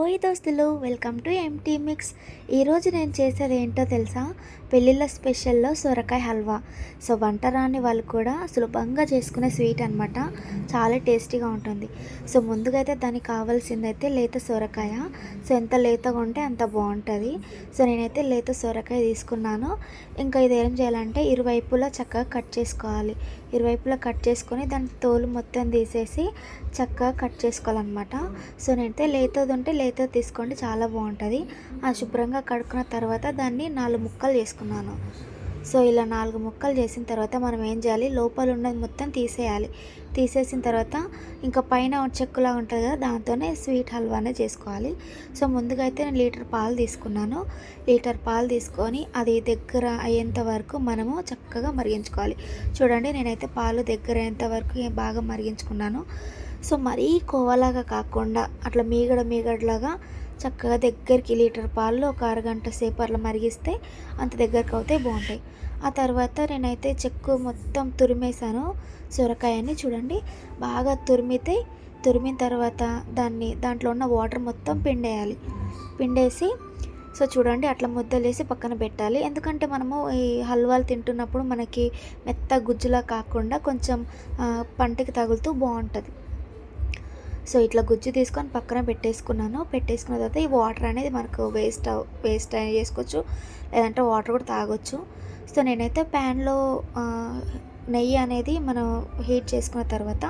ఓయ్ దోస్తులు welcome to empty mix ఈరోజు నేను చేసేది ఏంటో తెలుసా? పెళ్ళిళ్ళ స్పెషల్లో సొరకాయ హల్వా. సో వంట రాని వాళ్ళు కూడా సులభంగా చేసుకునే స్వీట్ అనమాట చాలా టేస్టీగా ఉంటుంది. సో ముందుగా అయితే దానికి కావాల్సిందైతే లేత సొరకాయ. సో ఎంత లేతగా ఉంటే అంత బాగుంటుంది. సో నేనైతే లేత సొరకాయ తీసుకున్నాను. ఇంకా ఇది ఏం చేయాలంటే ఇరువైపులా చక్కగా కట్ చేసుకోవాలి. ఇరువైపులా కట్ చేసుకొని దాని తోలు మొత్తం తీసేసి చక్కగా కట్ చేసుకోవాలన్నమాట. సో నేనైతే లేతది ఉంటే అయితే తీసుకోండి చాలా బాగుంటుంది. ఆ శుభ్రంగా కడుక్కున్న తర్వాత దాన్ని నాలుగు ముక్కలు చేసుకున్నాను. సో ఇలా నాలుగు ముక్కలు చేసిన తర్వాత మనం ఏం చేయాలి? లోపల ఉన్నది మొత్తం తీసేయాలి. తీసేసిన తర్వాత ఇంకా పైన చెక్కులా ఉంటుంది కదా దాంతోనే స్వీట్ హల్వానే చేసుకోవాలి. సో ముందుగా అయితే నేను లీటర్ పాలు తీసుకున్నాను. లీటర్ పాలు తీసుకొని అది దగ్గర అయ్యేంత వరకు మనము చక్కగా మరిగించుకోవాలి. చూడండి నేనైతే పాలు దగ్గర అయ్యేంత వరకు బాగా మరిగించుకున్నాను. సో మరీ కోవలాగా కాకుండా అట్లా మీగడ మీగడలాగా చక్కగా దగ్గరికి లీటర్ పాలు ఒక అరగంట సేపు అట్లా మరిగిస్తే అంత దగ్గరకు అవుతే బాగుంటాయి. ఆ తర్వాత నేనైతే చెక్కు మొత్తం తురిమేశాను. సొరకాయని చూడండి. బాగా తురిమితే తురిమిన తర్వాత దాన్ని దాంట్లో ఉన్న వాటర్ మొత్తం పిండేయాలి. పిండేసి సో చూడండి అట్లా ముద్దలేసి పక్కన పెట్టాలి. ఎందుకంటే మనము ఈ హల్వాలు తింటున్నప్పుడు మనకి మెత్త గుజ్జులా కాకుండా కొంచెం పంటికి తగులుతూ బాగుంటుంది. సో ఇట్లా గుజ్జు తీసుకొని పక్కన పెట్టేసుకున్నాను. పెట్టేసుకున్న తర్వాత ఈ వాటర్ అనేది మనకు వేస్ట్ వేస్ట్ అయినా చేసుకోవచ్చు లేదంటే వాటర్ కూడా తాగొచ్చు. సో నేనైతే ప్యాన్లో నెయ్యి అనేది మనం హీట్ చేసుకున్న తర్వాత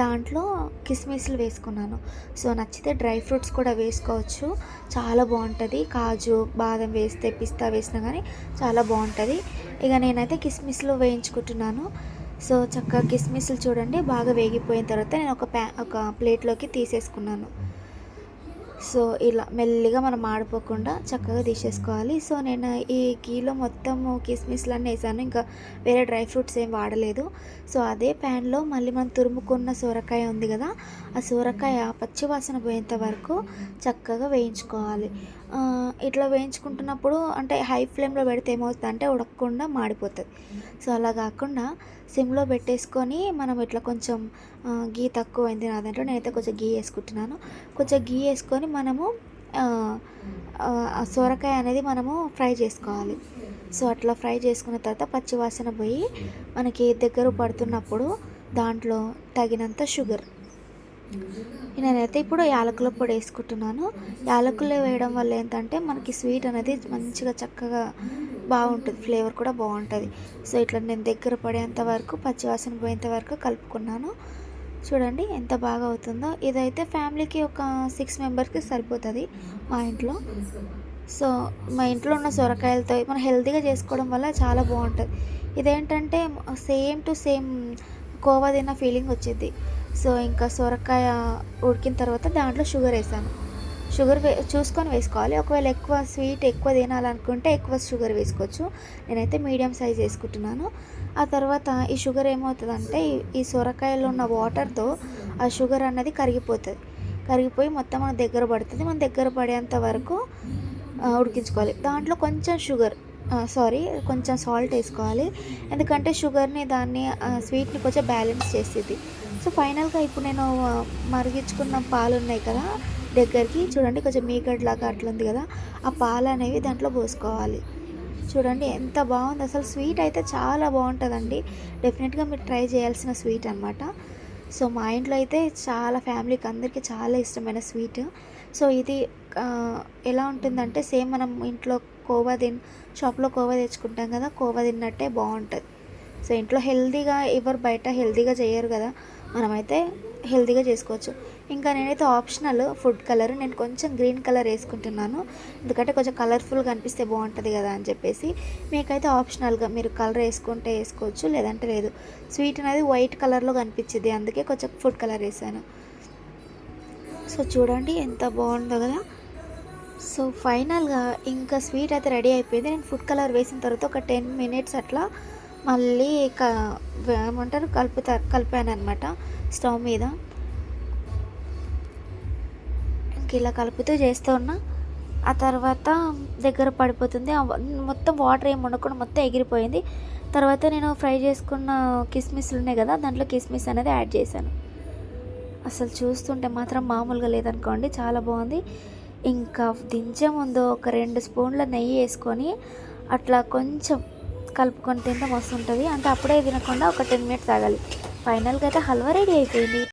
దాంట్లో కిస్మిస్లు వేసుకున్నాను. సో నచ్చితే డ్రై ఫ్రూట్స్ కూడా వేసుకోవచ్చు. చాలా బాగుంటుంది. కాజు బాదం వేస్తే పిస్తా వేసినా కానీ చాలా బాగుంటుంది. ఇక నేనైతే కిస్మిస్లు వేయించుకుంటున్నాను. సో చక్కగా కిస్మిస్లు చూడండి బాగా వేగిపోయిన తర్వాత నేను ఒక ప్యా ఒక ప్లేట్లోకి తీసేసుకున్నాను. సో ఇలా మెల్లిగా మనం ఆడిపోకుండా చక్కగా తీసేసుకోవాలి. సో నేను ఈ గీలో మొత్తము కిస్మిస్లన్నీ వేసాను. ఇంకా వేరే డ్రై ఫ్రూట్స్ ఏం వాడలేదు. సో అదే ప్యాన్లో మళ్ళీ మనం తురుముకున్న సొరకాయ ఉంది కదా ఆ సొరకాయ పచ్చివాసన పోయేంత వరకు చక్కగా వేయించుకోవాలి. ఇట్లా వేయించుకుంటున్నప్పుడు అంటే హై ఫ్లేమ్లో పెడితే ఏమవుతుంది అంటే ఉడకకుండా మాడిపోతుంది. సో అలా కాకుండా సిమ్లో పెట్టేసుకొని మనం ఇట్లా కొంచెం గీ తక్కువ అయింది నా దాంట్లో. నేనైతే కొంచెం గీ వేసుకుంటున్నాను. కొంచెం గీ వేసుకొని మనము సొరకాయ అనేది మనము ఫ్రై చేసుకోవాలి. సో అట్లా ఫ్రై చేసుకున్న తర్వాత పచ్చివాసన పోయి మనకి దగ్గర పడుతున్నప్పుడు దాంట్లో తగినంత షుగర్. నేనైతే ఇప్పుడు యాలకుల పొడి వేసుకుంటున్నాను. యాలకులు వేయడం వల్ల ఏంటంటే మనకి స్వీట్ అనేది మంచిగా చక్కగా బాగుంటుంది. ఫ్లేవర్ కూడా బాగుంటుంది. సో ఇట్లా నేను దగ్గర పడేంత వరకు పచ్చివాసన పోయేంత వరకు కలుపుకున్నాను. చూడండి ఎంత బాగా అవుతుందో ఇదైతే ఫ్యామిలీకి ఒక సిక్స్ మెంబర్స్కి సరిపోతుంది మా ఇంట్లో. సో మా ఇంట్లో ఉన్న సొరకాయలతో మనం హెల్తీగా చేసుకోవడం వల్ల చాలా బాగుంటుంది. ఇదేంటంటే సేమ్ టు సేమ్ కోవా తిన్న ఫీలింగ్ వచ్చింది సో ఇంకా సొరకాయ ఉడికిన తర్వాత దాంట్లో షుగర్ వేసాను. షుగర్ వే చూసుకొని వేసుకోవాలి. ఒకవేళ ఎక్కువ స్వీట్ ఎక్కువ తినాలనుకుంటే ఎక్కువ షుగర్ వేసుకోవచ్చు. నేనైతే మీడియం సైజ్ వేసుకుంటున్నాను. ఆ తర్వాత ఈ షుగర్ ఏమవుతుందంటే ఈ సొరకాయలో ఉన్న వాటర్తో ఆ షుగర్ అన్నది కరిగిపోతుంది. కరిగిపోయి మొత్తం మన దగ్గర పడుతుంది. మన దగ్గర పడేంత వరకు ఉడికించుకోవాలి. దాంట్లో కొంచెం షుగర్ సారీ కొంచెం సాల్ట్ వేసుకోవాలి. ఎందుకంటే షుగర్ని దాన్ని స్వీట్ని కొంచెం బ్యాలెన్స్ చేసేది. సో ఫైనల్గా ఇప్పుడు నేను మరిగించుకున్న పాలు ఉన్నాయి కదా దగ్గరికి. చూడండి కొంచెం మీగడ్ లాగా అట్లుంది కదా. ఆ పాలు అనేవి దాంట్లో పోసుకోవాలి. చూడండి ఎంత బాగుంది. అసలు స్వీట్ అయితే చాలా బాగుంటుందండి. డెఫినెట్గా మీరు ట్రై చేయాల్సిన స్వీట్ అనమాట సో మా ఇంట్లో అయితే చాలా ఫ్యామిలీకి అందరికీ చాలా ఇష్టమైన స్వీట్. సో ఇది ఎలా ఉంటుందంటే సేమ్ మనం ఇంట్లో కోవా తిన్ షాప్లో కోవా తెచ్చుకుంటాం కదా కోవా తిన్నట్టే బాగుంటుంది. సో ఇంట్లో హెల్తీగా ఎవరు బయట హెల్తీగా చేయరు కదా. మనమైతే హెల్తీగా చేసుకోవచ్చు. ఇంకా నేనైతే ఆప్షనల్ ఫుడ్ కలర్ నేను కొంచెం గ్రీన్ కలర్ వేసుకుంటున్నాను. ఎందుకంటే కొంచెం కలర్ఫుల్గా అనిపిస్తే బాగుంటుంది కదా అని చెప్పేసి మీకైతే ఆప్షనల్గా మీరు కలర్ వేసుకుంటే వేసుకోవచ్చు లేదంటే లేదు. స్వీట్ అనేది వైట్ కలర్లో కనిపించింది అందుకే కొంచెం ఫుడ్ కలర్ వేసాను. సో చూడండి ఎంత బాగుందో కదా. సో ఫైనల్గా ఇంకా స్వీట్ అయితే రెడీ అయిపోయింది. నేను ఫుడ్ కలర్ వేసిన తర్వాత ఒక టెన్ మినిట్స్ అట్లా మళ్ళీ క ఏమంటారు? కలుపుతారు కలిపాను అనమాట స్టవ్ మీద. ఇంక ఇలా కలుపుతూ చేస్తూ ఉన్నా. ఆ తర్వాత దగ్గర పడిపోతుంది. మొత్తం వాటర్ ఏమి ఉండకుండా మొత్తం ఎగిరిపోయింది. తర్వాత నేను ఫ్రై చేసుకున్న కిస్మిస్లు ఉన్నాయి కదా దాంట్లో కిస్మిస్ అనేది యాడ్ చేశాను. అసలు చూస్తుంటే మాత్రం మామూలుగా లేదనుకోండి చాలా బాగుంది. ఇంకా దించే ముందు ఒక రెండు స్పూన్ల నెయ్యి వేసుకొని అట్లా కొంచెం కలుపుకొని తింటే మస్తు ఉంటుంది. అంటే అప్పుడే తినకుండా ఒక టెన్ మినిట్స్ ఆగాలి ఫైనల్గా అయితే హల్వా రెడీ అయిపోయింది.